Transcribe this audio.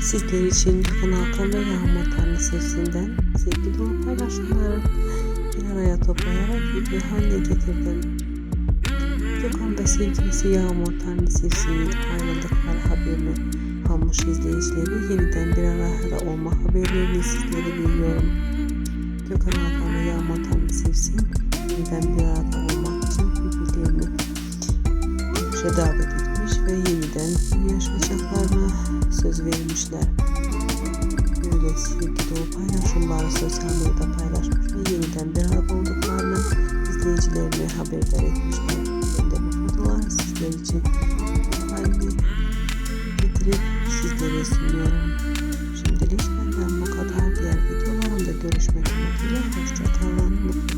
Sizler için Gökhan Hakan ve Yağmur Tanrısesinden sevgi dolu paylaşımları bir araya toplayarak video haline getirdim. Gökhan ve sevgilisi Yağmur Tanrısesi'nin ayrıldıkları haberini almış izleyicileri yeniden bir arada olma haberlerini sizlere veriyorum. Gökhan Hakan ve Yağmur Tanrısesi yeniden bir arada olmak için birbirlerini görüşe davet etmiş ve yeniden yaşayacaklarına söz vermişler. Böyle sevgi dolu paylaşımları sosyal medyada paylaşmış ve yeniden bir arada olduklarını izleyicilerine haberdar etmişler. Ben de bu fotoğrafları sizler için halini getirip sizlere sunuyorum. Şimdilik benden bu kadar. Diğer videolarımda görüşmek ümidiyle. Hoşçakalın, mutlu.